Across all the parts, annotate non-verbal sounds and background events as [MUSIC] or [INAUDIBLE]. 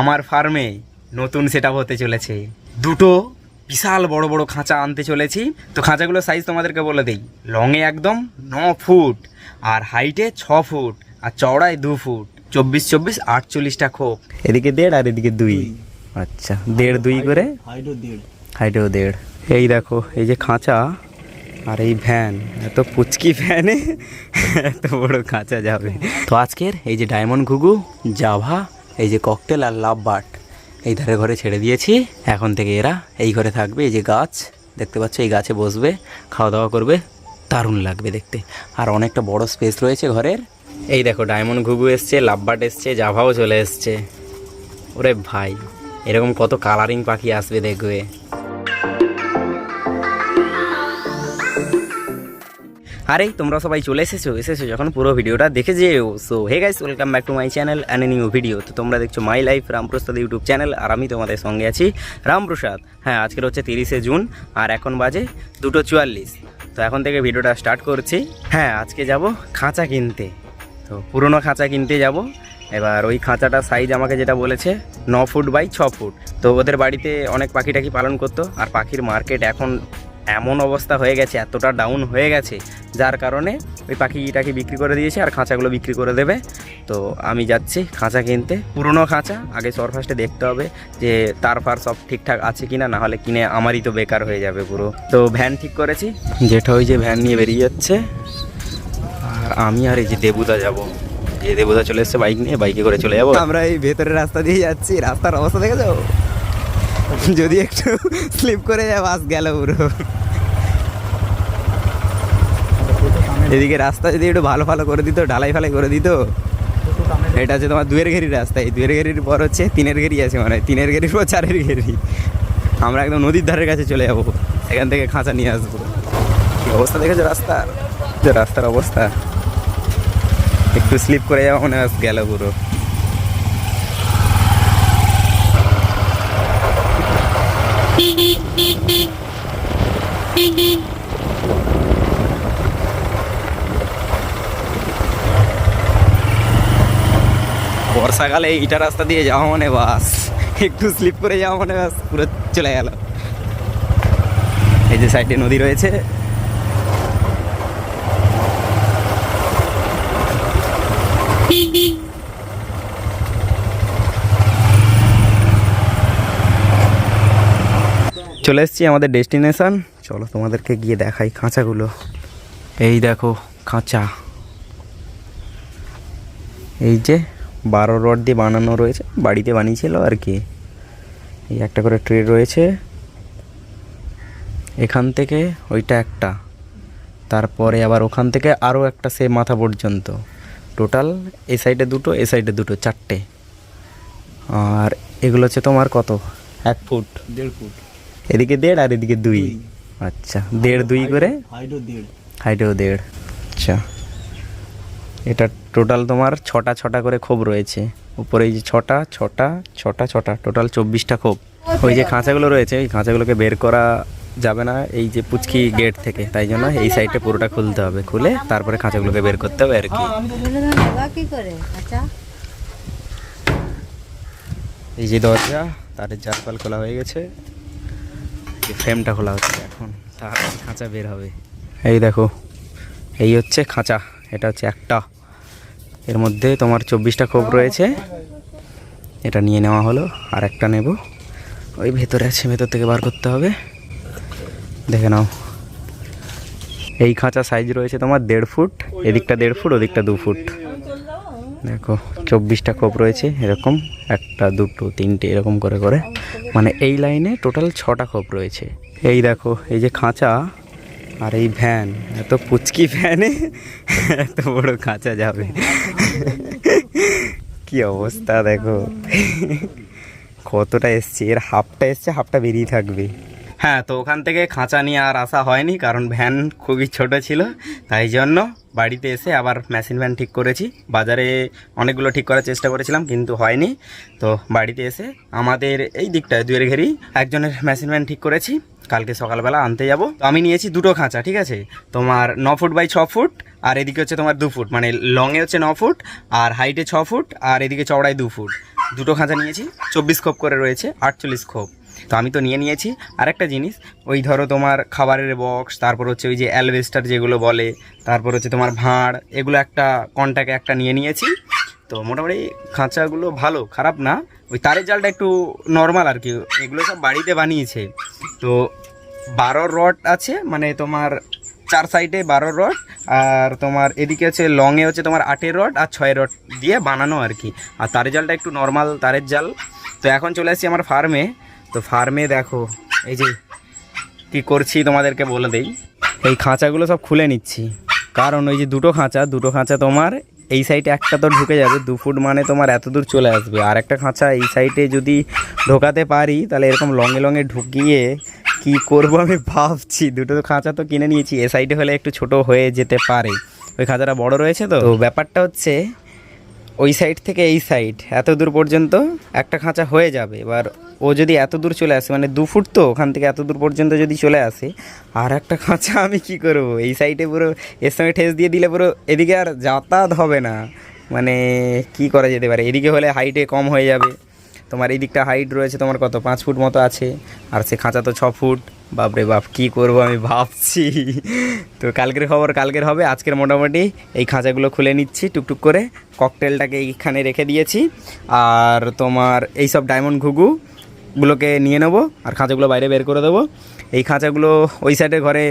আমার ফার্মে নতুন সেট হতে চলেছে। দুটো বিশাল বড় বড় খাঁচা আনতে চলেছি। তো খাঁচাগুলোর সাইজ তোমাদেরকে বলে দিই। লংয়ে একদম ন ফুট আর হাইটে ছ ফুট আর চওড়ায় দু ফুট। চব্বিশ চব্বিশ আটচল্লিশটা খোপ। এদিকে দেড় আর এদিকে দুই। আচ্ছা দেড় দুই করে? হাইটও দেড়। হাইটেও দেড়। এই দেখো এই যে খাঁচা আর এই ভ্যান এত পুচকি ভ্যানে এত বড় খাঁচা যাবে। তো আজকের এই যে ডায়মন্ড ঘুঘু জাভা এই যে ককটেল আর লাভ বাট এই ধারে ঘরে ছেড়ে দিয়েছি। এখন থেকে এরা এই ঘরে থাকবে, এই যে গাছ, দেখতে পাচ্ছ এই গাছে বসবে, খাওয়া দাওয়া করবে, দারুণ লাগবে দেখতে। আর অনেকটা বড় স্পেস রয়েছে ঘরের। এই দেখো ডায়মন্ড ঘুঘু এসছে লাভবাট এসছে জাভাও চলে এসছে। ওরে ভাই, এরকম কত কালারিং পাখি আসবে দেখবে। আরে, তোমরা সবাই চলে এসেছ এসেছ যখন পুরো ভিডিওটা দেখে যেও। So hey guys welcome back to my channel and new video তো তোমরা দেখছ my life Ramprasad YouTube channel আর আমি তোমাদের সঙ্গে আছি রামপ্রসাদ হ্যাঁ আজকের হচ্ছে তিরিশে জুন, আর এখন বাজে দুটো চুয়াল্লিশ। তো এখন থেকে ভিডিওটা স্টার্ট করছি। হ্যাঁ আজকে যাব খাঁচা কিনতে। তো পুরনো খাঁচা কিনতে যাব। এবার ওই খাঁচাটা সাইজ আমাকে যেটা বলেছে, ন ফুট বাই ছ ফুট। তো ওদের বাড়িতে অনেক পাখি টাকি পালন করতো, আর পাখির মার্কেট এখন এমন অবস্থা হয়ে গেছে, এতটা ডাউন হয়ে গেছে, যার কারণে ওই পাখিটাকে বিক্রি করে দিয়েছে আর খাঁচাগুলো বিক্রি করে দেবে। তো আমি যাচ্ছি খাঁচা কিনতে, পুরনো খাঁচা, আগে সর ফার্স্টে দেখতে হবে যে তার ফার সব ঠিকঠাক আছে কিনা, না হলে কিনে আমারই তো বেকার হয়ে যাবে পুরো। তো ভ্যান ঠিক করেছি, যেটা ওই যে ভ্যান নিয়ে বেরিয়ে যাচ্ছে। আর আমি আর এই যে দেবুদা যাব। যে দেবুদা চলে এসছে বাইক নিয়ে বাইকে করে চলে যাব। আমরা এই ভেতরের রাস্তা দিয়ে যাচ্ছি, রাস্তার অবস্থা দেখে যাও [LAUGHS] যদি একটু স্লিপ করে যায় বাস গেল পুরো। এদিকে রাস্তা যদি একটু ভালো ভালো করে দিত, ঢালাই ফালাই করে দিত, এটা হচ্ছে তোমার দুয়ের ঘেরির রাস্তা। এই দুয়ের ঘেরির পর হচ্ছে তিনের ঘেরি আছে মানে তিনের ঘেরির পর চারের ঘেরি। আমরা একদম নদীর ধারের কাছে চলে যাব। এখান থেকে খাঁচা নিয়ে আসব। অবস্থা দেখেছ রাস্তার? যে রাস্তার অবস্থা। একটু স্লিপ করে যাওয়া মনে গেল পুরো। বর্ষাকালে ইটা রাস্তা দিয়ে যাওয়া মানে বাস। একটু স্লিপ করে যাওয়া মানে বাস, পুরো চলে গেল। এই যে সাইডে নদী রয়েছে। চলে এসেছি আমাদের ডেস্টিনেশন। চলো তোমাদেরকে গিয়ে দেখাই খাঁচাগুলো এই দেখো খাঁচা এই যে বারো রড দিয়ে বানানো রয়েছে বাড়িতে বানিয়েছিল আর কি। এই একটা করে ট্রে রয়েছে। এখান থেকে ওইটা একটা। তারপরে আবার ওখান থেকে আরও একটা সে মাথা পর্যন্ত। টোটাল এ সাইডে দুটো এ সাইডে দুটো চারটে। আর এগুলো হচ্ছে তোমার কত? এক ফুট। দেড় ফুট। এদিকে দেড় আর এদিকে দুই। আচ্ছা দেড় দুই করে? হাইটও দেড়। হাইটেও দেড়। আচ্ছা। এটা টোটাল তোমার ছটা ছটা করে খোপ রয়েছে। উপরে এই যে ছটা ছটা ছটা ছটা টোটাল চব্বিশটা খোপ। ওই যে খাঁচাগুলো রয়েছে, ওই খাঁচাগুলোকে বের করা যাবে না এই যে পুচকি গেট থেকে। তাই জন্য এই সাইডটা পুরোটা খুলতে হবে। খুলে তারপরে খাঁচাগুলোকে বের করতে হবে আর কি। এই যে দরজা তারের জারপাল খোলা হয়ে গেছে। ফ্রেমটা খোলা হচ্ছে এখন। তার খাঁচা বের হবে। এই দেখো, এই হচ্ছে খাঁচা। এটা হচ্ছে একটা। এর মধ্যে তোমার চব্বিশটা খোপ রয়েছে। এটা নিয়ে নেওয়া হলো, আর একটা নেব। ওই ভেতরে আছে, ভেতর থেকে বার করতে হবে। দেখে নাও। এই খাঁচা সাইজ রয়েছে তোমার দেড় ফুট, এদিকটা দেড় ফুট, ওদিকটা দু ফুট। দেখো, চব্বিশটা খোপ রয়েছে, এরকম একটা, দুটো, তিনটে, এরকম করে করে। মানে এই লাইনে টোটাল ছটা খোপ রয়েছে। এই দেখো, এই যে খাঁচা আর এই ভ্যান, এত পুচকি ভ্যানে, এত বড় কাঁচা যাবে। কি অবস্থা দেখো। কতটা এসছে, এর হাফটা এসছে, হাফটা বেরিয়ে থাকবে। হ্যাঁ তো ওখান থেকে খাঁচা নিয়ে আর আসা হয়নি, কারণ ভ্যান খুবই ছোট ছিল, তাই জন্য বাড়িতে এসে আবার মেশিন ভ্যান ঠিক করেছি। বাজারে অনেকগুলো ঠিক করার চেষ্টা করেছিলাম, কিন্তু হয়নি। তো বাড়িতে এসে আমাদের এই দিকটায়, দুয়ের ঘেরি একজনের মেশিন ভ্যান ঠিক করেছি। কালকে সকালবেলা আনতে যাব। তো আমি নিয়েছি দুটো খাঁচা, ঠিক আছে? তোমার ন ফুট বাই ছ ফুট, আর এদিকে হচ্ছে তোমার দু ফুট। মানে লংয়ে হচ্ছে ন ফুট, আর হাইটে ছ ফুট, আর এদিকে চওড়ায় দু ফুট। দুটো খাঁচা নিয়েছি, চব্বিশ খোপ করে রয়েছে, আটচল্লিশ খোপ। তো আমি তো নিয়ে নিয়েছি। আরেকটা জিনিস, ওই ধরো তোমার খাবারের বক্স তারপর হচ্ছে ওই যে অ্যালভেস্টার যেগুলো বলে, তারপর হচ্ছে তোমার ভাঁড়, এগুলো একটা কন্ট্যাক্টে একটা নিয়ে নিয়েছি। তো মোটামুটি খাঁচাগুলো ভালো, খারাপ না। ওই তারের জালটা একটু নর্মাল আর কি, এগুলো সব বাড়িতে বানিয়েছে। তো বারো রড আছে মানে তোমার চার সাইডে বারো রড, আর তোমার এদিকে হচ্ছে লংয়ে হচ্ছে তোমার আটের রড আর ছয় রড দিয়ে বানানো আর কি। আর তারের জালটা একটু নর্মাল তারের জাল। তো এখন চলে আসছি আমার ফার্মে তো ফার্মে দেখো, এই যে কি করছি তোমাদেরকে বলে দেই। এই খাঁচাগুলো সব খুলে নিচ্ছি। কারণ ওই যে দুটো খাঁচা দুটো খাঁচা তোমার এই সাইডে একটা তো ঢুকে যাবে, দু ফুট মানে তোমার এত দূর চলে আসবে। আর একটা খাঁচা এই সাইডে যদি ঢোকাতে পারি, তাহলে এরকম লঙে লঙে ঢুকিয়ে কি করব আমি ভাবছি। দুটো খাঁচা তো কিনে নিয়েছি, এ সাইডে হলে একটু ছোট হয়ে যেতে পারে। ওই খাঁচাটা বড় রয়েছে তো? তো ব্যাপারটা হচ্ছে ওই সাইড থেকে এই সাইড এত দূর পর্যন্ত একটা খাঁচা হয়ে যাবে। এবার ও যদি এত দূর চলে আসে মানে দু ফুট তো, ওখান থেকে এত দূর পর্যন্ত যদি চলে আসে, আর একটা খাঁচা আমি কি করব? এই সাইডে পুরো, এর সঙ্গে ঠেস দিয়ে দিলে পুরো এদিকে আর যাতায়াত হবে না। মানে কি করা যেতে পারে? এদিকে হলে হাইটে কম হয়ে যাবে। তোমার এই দিকটা হাইট রয়েছে তোমার কত? পাঁচ ফুট মতো আছে। আর সে খাঁচা তো ছ ফুট। বাপরে বাপ, কি করব আমি ভাবছি। তো কালকের খবর কালকের হবে, আজকের মোটামুটি এই খাঁচাগুলো খুলে নিচ্ছি, টুকটুক করে ককটেলটাকে এইখানে রেখে দিয়েছি। আর তোমার এই সব ডায়মন্ড ঘুঘু গুলোকে নিয়ে নেব, আর খাঁচাগুলো বাইরে বের করে দেবো। এই খাঁচাগুলো ওই সাইডে ঘরে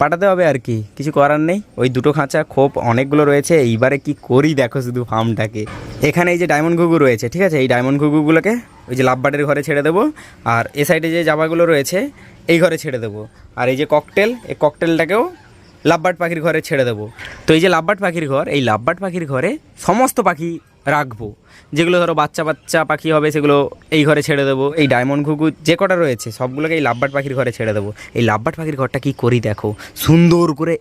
পাঠাতে হবে আর কি, কিছু করার নেই। ওই দুটো খাঁচা, খোপ অনেকগুলো রয়েছে, এইবারে কি করি দেখো শুধু ফার্মটাকে। এখানে এই যে ডায়মন্ড ঘুঘু রয়েছে, ঠিক আছে? এই ডায়মন্ড ঘুঘুগুলোকে ওই যে লাভবাটের ঘরে ছেড়ে দেবো। আর এ সাইডে যে জামাগুলো রয়েছে এই ঘরে ছেড়ে দেবো। আর এই যে ককটেল এই ককটেলটাকেও লাভবাট পাখির ঘরে ছেড়ে দেবো। তো এই যে লাভবাট পাখির ঘর, এই লাভবাট পাখির ঘরে সমস্ত পাখি রাখব। যেগুলো ধরো বাচ্চা বাচ্চা পাখি হবে, সেগুলো এই ঘরে ছেড়ে দেবো। এই ডায়মন্ড ঘুঘু যে কটা রয়েছে, সবগুলোকে এই লাভবাট পাখির ঘরে ছেড়ে দেবো। এই লাভবাট পাখির ঘরটা কি করি দেখো? সুন্দর করে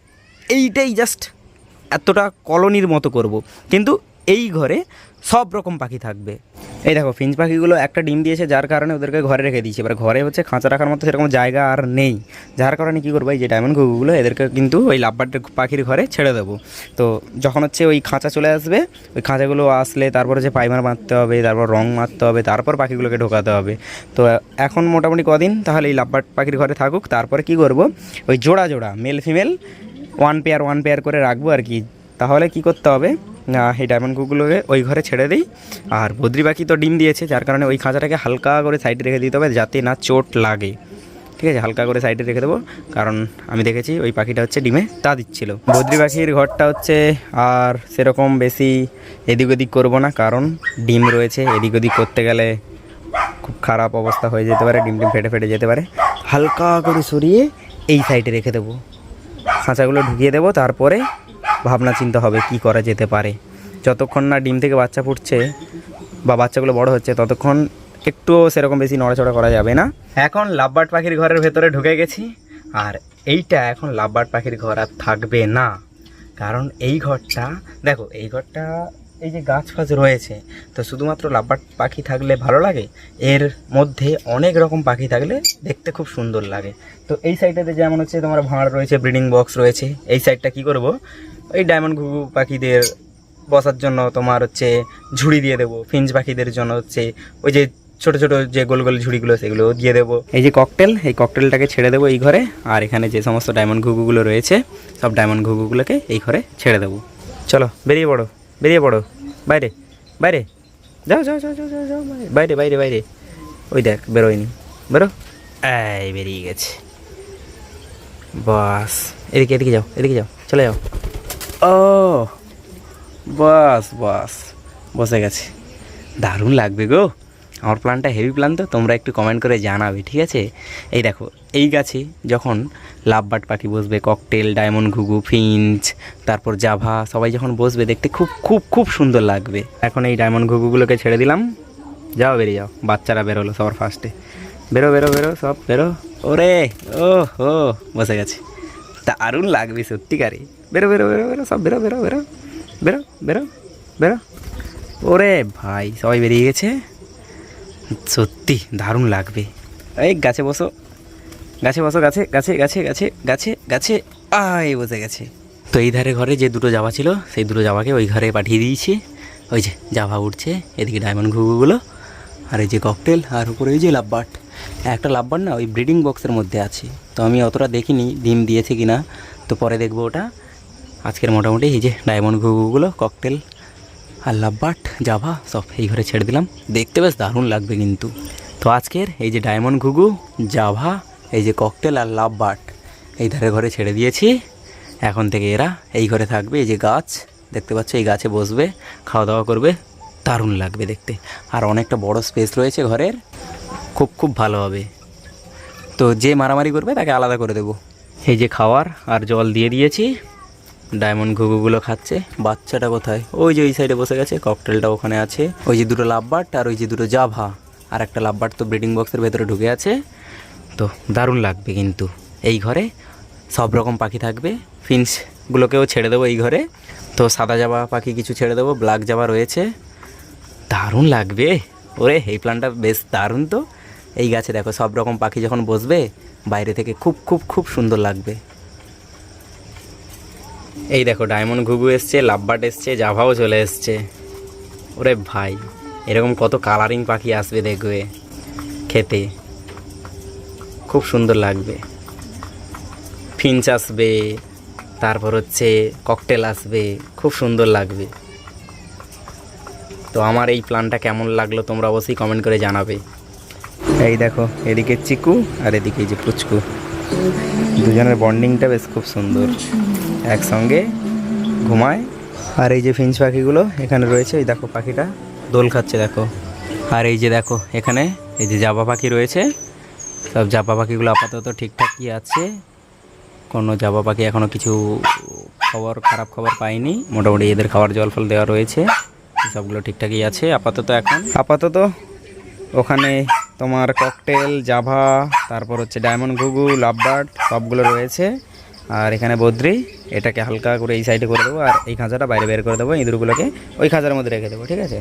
এইটাই জাস্ট এতটা কলোনির মতো করব। কিন্তু এই ঘরে সব রকম পাখি থাকবে। এই দেখো, ফিঞ্চ পাখিগুলো একটা ডিম দিয়েছে, যার কারণে ওদেরকে ঘরে রেখে দিয়েছি। এবার ঘরে হচ্ছে খাঁচা রাখার মতো সেরকম জায়গা আর নেই। যার কারণে কী করব, এই যে ডায়মন্ড ঘুঘুগুলো এদেরকে কিন্তু ওই লাভবার্ড পাখির ঘরে ছেড়ে দেবো। তো যখন হচ্ছে ওই খাঁচা চলে আসবে, ওই খাঁচাগুলো আসলে তারপর হচ্ছে পাইমার মারতে হবে, তারপর রং মারতে হবে, তারপর পাখিগুলোকে ঢোকাতে হবে। তো এখন মোটামুটি কদিন, তাহলে এই লাভবার্ড পাখির ঘরে থাকুক। তারপরে কি করব, ওই জোড়া জোড়া male female one pair one pair করে রাখব আর কি। তাহলে কি করতে হবে এই ডায়মন্ড কুকুরগুলোকে ওই ঘরে ছেড়ে দিই। আর বদ্রি পাখি তো ডিম দিয়েছে, যার কারণে ওই খাঁচাটাকে হালকা করে সাইডে রেখে দিতে হবে যাতে না চোট লাগে। ঠিক আছে, হালকা করে সাইডে রেখে দেবো, কারণ আমি দেখেছি ওই পাখিটা হচ্ছে ডিমে তা দিচ্ছিল। বদ্রি পাখির ঘরটা হচ্ছে আর সেরকম বেশি এদিক ওদিক করব না, কারণ ডিম রয়েছে, এদিক ওদিক করতে গেলে খুব খারাপ অবস্থা হয়ে যেতে পারে, ডিম ডিম ফেটে ফেটে যেতে পারে। হালকা করে সরিয়ে এই সাইডে রেখে দেবো। খাঁচাগুলো ঢুকিয়ে দেবো, তারপরে ভাবনা চিন্তা হবে কি করা যেতে পারে। যতক্ষণ না ডিম থেকে বাচ্চা ফুটছে বা বাচ্চাগুলো বড় হচ্ছে, ততক্ষণ একটুও সেরকম বেশি নড়াচড়া করা যাবে না। এখন লাভবার্ড পাখির ঘরের ভেতরে ঢুকে গেছি, আর এইটা এখন লাভবার্ড পাখির ঘর আর থাকবে না। কারণ এই ঘরটা, দেখো, এই ঘরটা, এই যে গাছ ফাছ রয়েছে, তো শুধুমাত্র লাভবার্ড পাখি থাকলে ভালো লাগে? এর মধ্যে অনেক রকম পাখি থাকলে দেখতে খুব সুন্দর লাগে। তো এই সাইডটাতে যেমন হচ্ছে তোমার ভাঁড় রয়েছে ব্রিডিং বক্স রয়েছে, এই সাইডটা কি করব? ওই ডায়মন্ড ঘুঘু পাখিদের বসার জন্য তোমার হচ্ছে ঝুড়ি দিয়ে দেবো ফিঞ্চ পাখিদের জন্য হচ্ছে ওই যে ছোট ছোট যে গোল গোল ঝুড়িগুলো সেগুলো দিয়ে দেবো। এই যে ককটেল এই ককটেলটাকে ছেড়ে দেবো এই ঘরে, আর এখানে যে সমস্ত ডায়মন্ড ঘুঘুগুলো রয়েছে, সব ডায়মন্ড ঘুঘুগুলোকে এই ঘরে ছেড়ে দেবো। চলো, বেরিয়ে পড়ো বেরিয়ে পড়ো, বাইরে বাইরে, যাও যাও যাও যাও যাও যাও বাইরে বাইরে বাইরে। ওই দেখ, বেরোয়নি, বেরো। এই বেরিয়ে গেছে। বাস, এদিকে এদিকে যাও এদিকে যাও, চলে যাও। ও, বাস বাস। বসে গেছে। দারুণ লাগবে গো। আমার প্ল্যানটা হেভি প্ল্যান তো, তোমরা একটু কমেন্ট করে জানাবে, ঠিক আছে? এই দেখো, এই গাছে যখন লাভবাট পাখি বসবে ককটেল ডায়মন্ড ঘুঘু ফিঞ্চ তারপর জাভা সবাই যখন বসবে, দেখতে খুব খুব খুব সুন্দর লাগবে। এখন এই ডায়মন্ড ঘুঘুগুলোকে ছেড়ে দিলাম। যাও, বেরিয়ে যাও। বাচ্চারা বেরোলো সবার ফার্স্টে বেরো বেরো বেরো, সব বেরো। ওরে ও হো বসে গেছে। দারুণ লাগবে সত্যিকারে বেরো বেরো বেরো বেরো, সব বেরো বেরো বেরো বেরো বেরো বেরো। ওরে ভাই, সবাই বেরিয়ে গেছে? সত্যি, দারুণ লাগবে। এই গাছে বসো। গাছে বসো, গাছে গাছে গাছে গাছে গাছে গাছে, আয়, বসে গেছে। তো এই ধারে ঘরে যে দুটো জামা ছিল, সেই দুটো জামাকে ওই ঘরে পাঠিয়ে দিয়েছি। ওই যে জাভা উঠছে, এদিকে ডায়মন্ড ঘুঘুগুলো। আর এই যে ককটেল আর উপরে ওই যে লাভবার্ড। একটা লাভবার্ড না, ওই ব্রিডিং বক্সের মধ্যে আছে। তো আমি অতটা দেখিনি ডিম দিয়েছে কি না তো পরে দেখব ওটা। আজকের মোটামুটি এই যে ডায়মন্ড ঘুঘুগুলো ককটেল আর লাভবার্ড, জাভা, সব এই ঘরে ছেড়ে দিলাম। দেখতে বেশ দারুণ লাগবে কিন্তু। তো আজকের এই যে ডায়মন্ড ঘুঘু, জাভা, এই যে ককটেল আর লাভবার্ড, এই ধারে ঘরে ছেড়ে দিয়েছি। এখন থেকে এরা এই ঘরে থাকবে। এই যে গাছ, দেখতে পাচ্ছ, এই গাছে বসবে, খাওয়া দাওয়া করবে। দারুণ লাগবে দেখতে। আর অনেকটা বড় স্পেস রয়েছে ঘরের। খুব খুব ভালো হবে। তো যে মারামারি করবে তাকে আলাদা করে দেবো। এই যে খাওয়ার আর জল দিয়ে দিয়েছি। ডায়মন্ড ঘুঘুগুলো খাচ্ছে। বাচ্চাটা কোথায়? ওই যে ওই সাইডে বসে গেছে। ককটেলটা ওখানে আছে। ওই যে দুটো লাভবার্ড আর ওই যে দুটো জাভা। আর একটা লাভবার্ড তো ব্রিডিং বক্সের ভেতরে ঢুকে আছে। তো দারুণ লাগবে কিন্তু এই ঘরে। সব রকম পাখি থাকবে। ফিন্সগুলোকেও ছেড়ে দেবো এই ঘরে। তো সাদা জাবা পাখি কিছু ছেড়ে দেবো। ব্ল্যাক জাবা রয়েছে। দারুণ লাগবে। ওরে, এই প্ল্যানটা বেশ দারুণ তো। এই গাছে দেখো, সব রকম পাখি যখন বসবে, বাইরে থেকে খুব খুব খুব সুন্দর লাগবে। এই দেখো, ডায়মন্ড ঘুঘু এসছে, লাভবার্ড এসছে, জাভাও চলে এসছে। ওরে ভাই, এরকম কত কালারিং পাখি আসবে দেখবে, খেতে। খুব সুন্দর লাগবে। ফিঞ্চ আসবে, তারপর হচ্ছে ককটেল আসবে, খুব সুন্দর লাগবে। তো আমার এই প্ল্যানটা কেমন লাগল তোমরা অবশ্যই কমেন্ট করে জানাবে। এই দেখো, এদিকে চিকু আর এদিকে এই যে পুচকু। দুজনের বন্ডিংটা বেশ খুব সুন্দর। একসঙ্গে ঘুমায়। আর এই যে ফিঞ্চ পাখিগুলো এখানে রয়েছে, এই দেখো পাখিটা দোল খাচ্ছে, দেখো। আর এই যে দেখো, এখানে এই যে জাবা পাখি রয়েছে। সব জাবা পাখিগুলো আপাতত ঠিকঠাকই আছে। কোনো জাবা পাখি এখনও কিছু খবর, খারাপ খবর পাইনি মোটামুটি এদের খাবার জল ফল দেওয়া রয়েছে। সবগুলো ঠিকঠাকই আছে, আপাতত এখন? আপাতত ওখানে তোমার ককটেল জাভা তারপর হচ্ছে ডায়মন্ড ঘুঘু লাভবার্ড সবগুলো রয়েছে। আর এখানে বদ্রি, এটাকে হালকা করে এই সাইডে করে দেবো, আর এই খাঁচাটা বাইরে বের করে দেবো, ইঁদুরগুলোকে ওই খাঁচার মধ্যে রেখে দেবো, ঠিক আছে?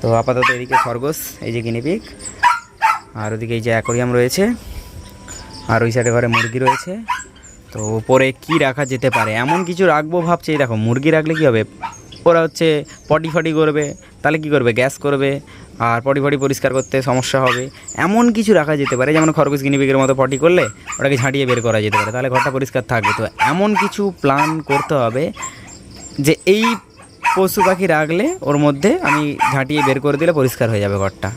তো আপাতত এদিকে খরগোশ, এই যে গিনিপিক আর ওদিকে এই যে অ্যাকোরিয়াম রয়েছে, আর ওই সাইডে ঘরে মুরগি রয়েছে। তো উপরে কি রাখা যেতে পারে? এমন কিছু রাখব ভাবছি দেখো, মুরগি রাখলে কি হবে? ওরা হচ্ছে পটি ফটি করবে, তাহলে কি করবে? গ্যাস করবে, আর পটি ফটি পরিষ্কার করতে সমস্যা হবে। এমন কিছু রাখা যেতে পারে, যেমন খরগোশ গিনিপিগের মতো পটি করলে ওটাকে ঝাঁটিয়ে বের করা যেতে পারে, তাহলে ঘরটা পরিষ্কার থাকবে। তো এমন কিছু প্ল্যান করতে হবে যে এই পশু পাখি রাখলে ওর মধ্যে আমি ঝাঁটিয়ে বের করে দিলে পরিষ্কার হয়ে যাবে ঘরটা।